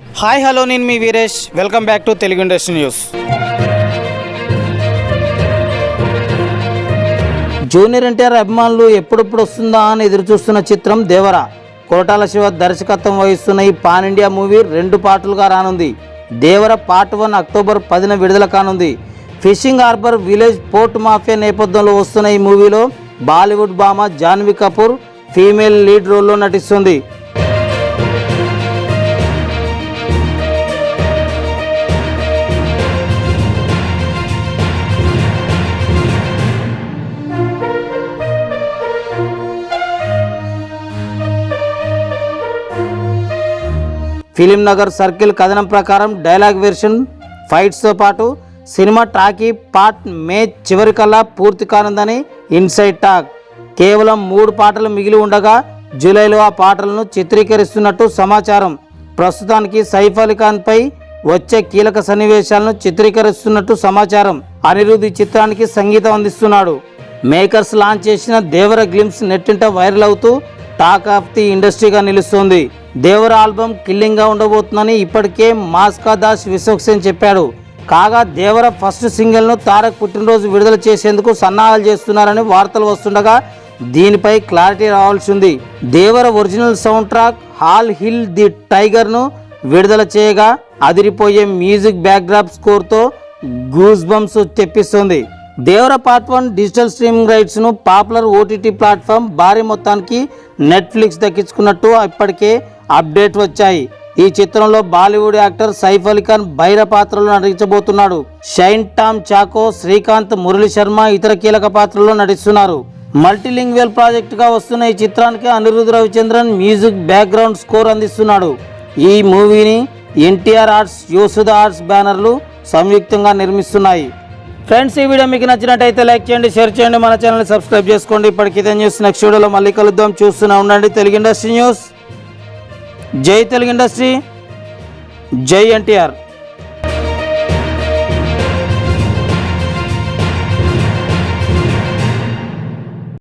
Hi hello నేను మీ Veeresh. Welcome back to Telugu industry news. Junior NTR అభిమానులు ఎప్పుడెప్పుడు వస్తుందా అని ఎదురు చూస్తున్న చిత్రం దేవర. కోటాల శివ దర్శకత్వం వహిస్తున్న ఈ పాన్ ఇండియా మూవీ రెండు పాటలుగా రానుంది. దేవర పార్ట్ వన్ అక్టోబర్ పదిన విడుదల కానుంది. Fishing harbour village port mafia నేపథ్యంలో వస్తున్న ఈ మూవీలో బాలీవుడ్ భామ జాన్వీ కపూర్ ఫీమేల్ లీడ్ రోల్లో నటిస్తుంది. ఫిలిం నగర్ సర్కిల్ కథనం ప్రకారం డైలాగ్ వెర్షన్ ఫైట్స్తో పాటు సినిమా టాకీ పార్ట్ మే చివరికల్లా పూర్తి కానుందని ఇన్సైడ్ టాక్. కేవలం మూడు పాటలు మిగిలి ఉండగా జూలైలో ఆ పాటలను చిత్రీకరిస్తున్నట్టు సమాచారం. ప్రస్తుతానికి సైఫ్ అలీ వచ్చే కీలక సన్నివేశాలను చిత్రీకరిస్తున్నట్టు సమాచారం. అనిరుద్ధ్ ఈ చిత్రానికి సంగీతం అందిస్తున్నాడు. మేకర్స్ లాంచ్ చేసిన దేవర గ్లిమ్స్ నెట్టింట వైరల్ అవుతూ టాక్ ఆఫ్ ది ఇండస్ట్రీగా నిలుస్తోంది. దేవర ఆల్బమ్ కిల్లింగ్గా ఉండబోతుందని ఇప్పటికే మాస్కా దాస్ విశ్వక్సేన్ చెప్పాడు. కాగా దేవర ఫస్ట్ సింగిల్ను తారక్ పుట్టినరోజు విడుదల చేసేందుకు సన్నాహాలు చేస్తున్నారని వార్తలు వస్తుండగా దీనిపై క్లారిటీ రావాల్సి ఉంది Devara original sound track all hail the టైగర్ను విడుదల చేయగా అదిరిపోయే మ్యూజిక్ బ్యాక్డ్రాప్ స్కోర్తో గూస్ బంప్స్ తెప్పిస్తుంది. Devara part one digital streaming రైట్స్ను popular OTT platform భారీ మొత్తానికి నెట్ఫ్లిక్స్ దక్కించుకున్నట్టు ఇప్పటికే అప్డేట్ వచ్చాయి. ఈ చిత్రంలో బాలీవుడ్ యాక్టర్ సైఫ్ అలీ ఖాన్ బైర పాత్రలో నటించబోతున్నాడు. షైన్ టామ్ చాకో శ్రీకాంత్ మురళీ శర్మ ఇతర కీలక పాత్రల్లో నటిస్తున్నారు. మల్టీలింగ్వల్ ప్రాజెక్టుగా వస్తున్న ఈ చిత్రానికి Anirudh Ravichander music background score అందిస్తున్నాడు. ఈ మూవీని ఎన్టీఆర్ ఆర్ట్స్ యోసుధ ఆర్ట్స్ బ్యానర్లు సంయుక్తంగా నిర్మిస్తున్నాయి. ఫ్రెండ్స్ ఈ వీడియో మీకు నచ్చినట్టయితే లైక్ చేయండి షేర్ చేయండి మన ఛానల్ సబ్స్క్రైబ్ చేసుకోండి. ఇప్పటికి న్యూస్. నెక్స్ట్ వీడియోలో మళ్ళీ కలుద్దాం. చూస్తూనే ఉండండి. Telugu industry news. జై తెలుగు ఇండస్ట్రీ జై ఎన్టీఆర్.